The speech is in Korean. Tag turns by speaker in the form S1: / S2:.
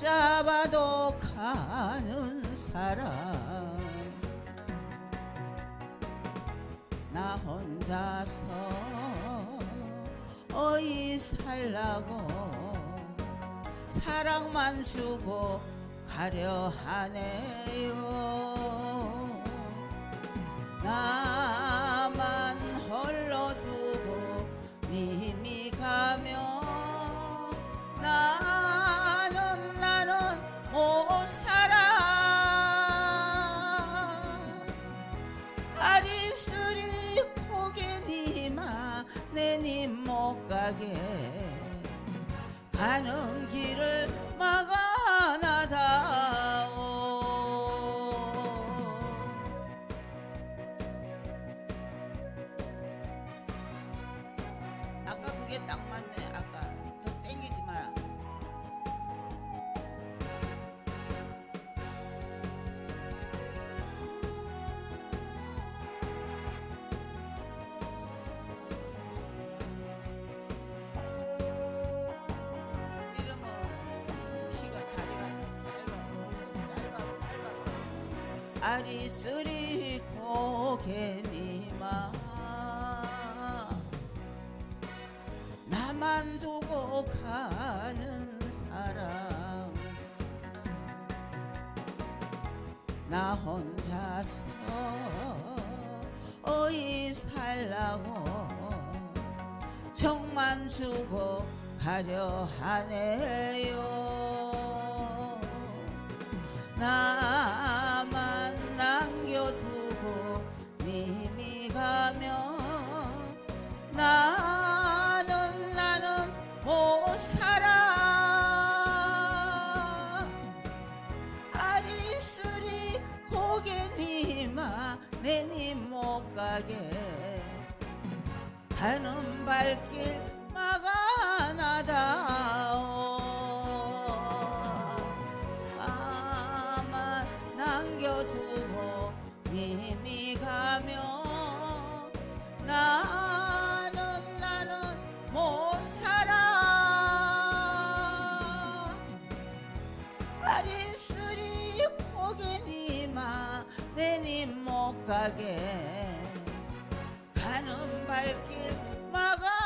S1: 붙잡아도 가는 사람. 나 혼자서 어이 살라고 사랑만 주고 가려 하네요. 나 가게 가는 길을 막아나다오. 아까 그게 딱 맞네 아까 아 아리스리 고개니마. 나만 두고 가는 사람. 나 혼자서 어이 살라고 정만 주고 가려 하네요. 나 가면 나는 나는 못 살아. 아리스리 고개님아 내님 못 가게. 가는 발길 막아나다 행복하게 가는 발길 막아